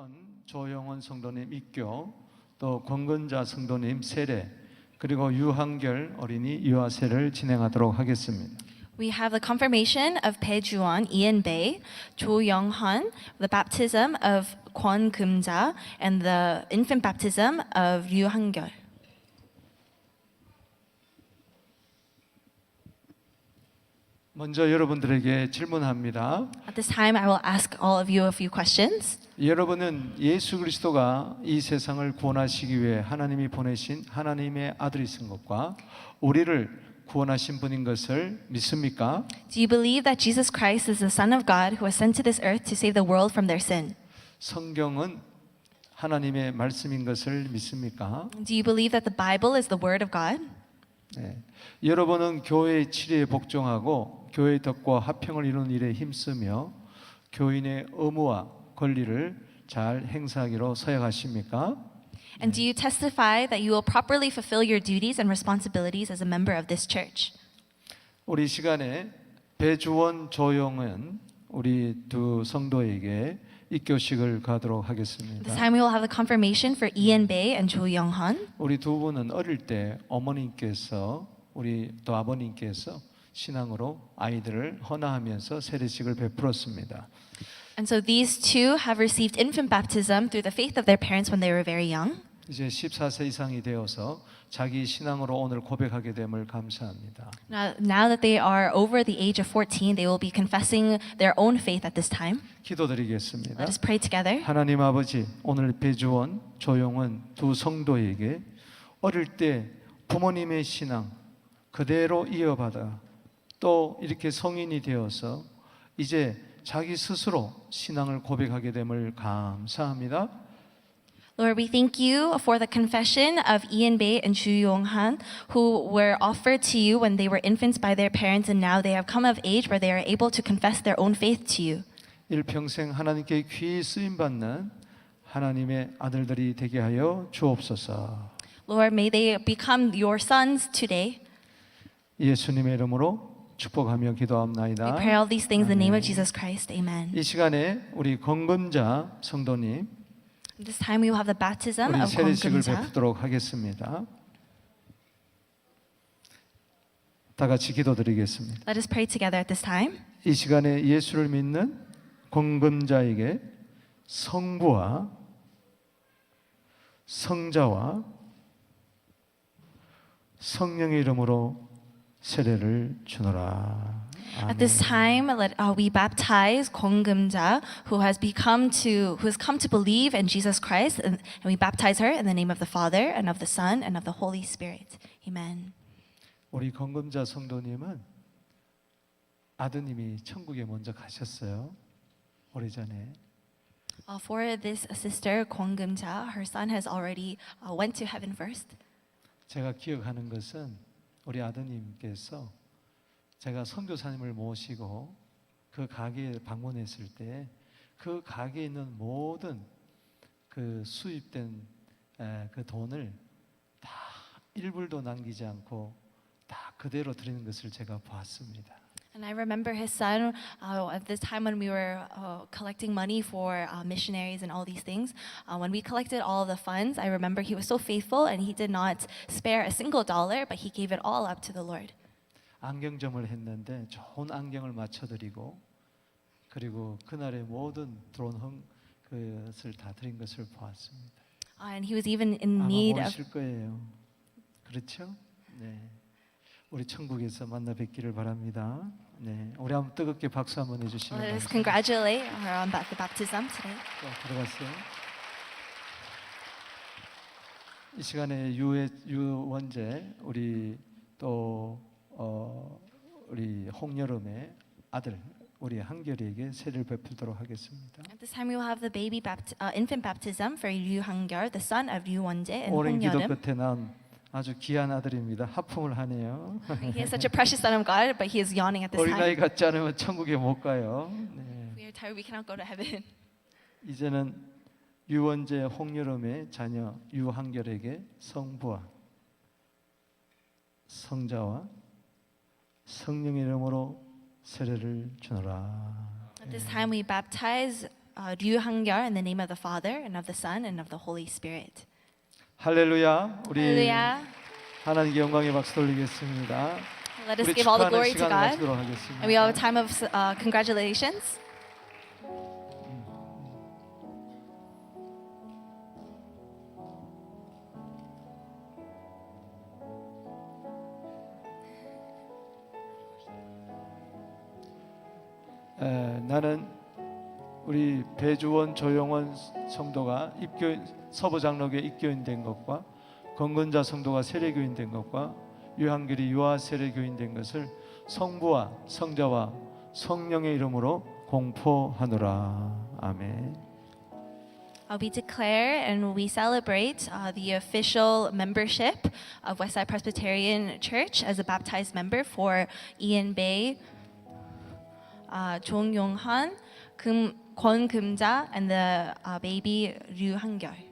배주헌, 조영원 성도님 입교, 또 권건자 성도님 세례, 그리고 유한결 어린이 유아세를 진행하도록 하겠습니다. We have the confirmation of Pei Juan, Ian Bei, Cho Young Han, the baptism of Kwon Kumja, and the infant baptism of Ryu Hangyol. 먼저 여러분들에게 질문합니다. At this time, I will ask all of you a few questions. 여러분은 예수 그리스도가 이 세상을 구원하시기 위해 하나님이 보내신 하나님의 아들이신 것과 우리를 구원하신 분인 것을 믿습니까? Do you believe that Jesus Christ is the Son of God who was sent to this earth to save the world from their sin? 성경은 하나님의 말씀인 것을 믿습니까? Do you believe that the Bible is the Word of God? 네. 여러분은 교회의 치리에 복종하고 교회의 덕과 화평을 이루는 일에 힘쓰며 교인의 의무와 권리를 잘 행사하기로 서약하십니까? And do you testify that you will properly fulfill your duties and responsibilities as a member of this church? 우리 시간에 배주원 조용은 우리 두 성도에게 입교식을 가도록 하겠습니다. This time we will have the confirmation for Ian Bei and Jo Young Han. 우리 두 분은 어릴 때 어머님께서 우리 또 아버님께서 신앙으로 아이들을 헌화하면서 세례식을 베풀었습니다. And so these two have received infant baptism through the faith of their parents when they were very young. 이제 14세 이상이 되어서 자기 신앙으로 오늘 고백하게 됨을 감사합니다. Now, now that they are over the age of 14, they will be confessing their own faith at this time. 기도드리겠습니다. Let us pray together. 하나님 아버지, 오늘 배주원, 조용은 두 성도에게 어릴 때 부모님의 신앙 그대로 이어받아 또 이렇게 성인이 되어서 이제 자기 스스로 신앙을 고백하게 됨을 감사합니다. Lord, we thank you for the confession of Ian Bei and Chu Yong Han, who were offered to you when they were infants by their parents, and now they have come of age where they are able to confess their own faith to you. 일평생 하나님께 귀히 쓰임 받는 하나님의 아들들이 되게 하여 주옵소서. Lord, may they become your sons today. 예수님의 이름으로 축복하며 We 기도합나이다. pray all these things in the name of Jesus Christ. Amen. 이 시간에 우리 건금자 성도님 This time we will have the baptism 우리 of 세례식을 Kwon 베푸도록 하겠습니다. 다 같이 기도드리겠습니다. Let us pray together at this time. 이 시간에 예수를 믿는 공금자에게 성부와 성자와 성령의 이름으로 세례를 주노라. At this time, let uh, we baptize Kwon Geum-ja, who has become to who has come to believe in Jesus Christ, and, and we baptize her in the name of the Father and of the Son and of the Holy Spirit. Amen. 우리 건금자 성도님은 아드님이 천국에 먼저 가셨어요. 오래전에. Uh, for this sister Kwon Geum-ja, her son has already uh, went to heaven first. 제가 기억하는 것은 우리 아드님께서 제가 선교사님을 모시고 그 가게에 방문했을 때 그 가게에 있는 모든 그 수입된 에, 그 돈을 다 일불도 남기지 않고 다 그대로 드리는 것을 제가 보았습니다. And I remember his son uh, at this time when we were uh, collecting money for uh, missionaries and all these things. Uh, when we collected all of the funds, I remember he was so faithful and he did not spare a single dollar, but he gave it all up to the Lord. 안경점을 했는데 좋은 안경을 맞춰드리고 그리고 그날의 모든 들어온 흥 그것을 다 드린 것을 보았습니다. Uh, and he was even in 아마 need of. 모르실 거예요. 그렇죠? 네. 우리 천국에서 만나 뵙기를 바랍니다. 네. 우리 한번 뜨겁게 박수 한번 해주시면 Let us 감사합니다. congratulate her on the baptism today. 자, 들어가세요. 이 시간에 유해, 유원재 우리 또 어, 우리 홍여름의 아들 우리 한결이에게 세를 베풀도록 하겠습니다. At this time, we will have the baby bapt- uh, infant baptism for Ryu Hangyur, the son of Ryu Wonjae and 오랜 Hong 기도 Yerim. 끝에 난 아주 귀한 아들입니다. 하품을 하네요. He is such a precious son of God, but he is yawning at this 어린아이 time. 같지 않으면 천국에 못 가요. 네. We are tired. We cannot go to heaven. 이제는 유원재 홍여름의 자녀 유한결에게 성부와 성자와 성령의 이름으로 세례를 주노라. At this time, we baptize uh, Ryu Hangyar in the name of the Father and of the Son and of the Holy Spirit. 할렐루야. 우리 Hallelujah. 하나님께 영광의 박수 돌리겠습니다. Let us 우리 give all the 축하하는 glory to 시간을 God. 가지도록 하겠습니다. And we have a time of uh, congratulations. 에, 나는 우리 배주원 조영원 성도가 입교 서부 장로교회 입교인 된 것과 건근자 성도가 세례교인 된 것과 유한길이 유아 세례교인 된 것을 성부와 성자와 성령의 이름으로 공포하노라 아멘. Uh, we declare and we celebrate uh, the official membership of Westside Presbyterian Church as a baptized member for Ian Bay, uh, Jong Yong Han, Kum, Kwon Kumja, and the uh, baby Ryu Hangyol.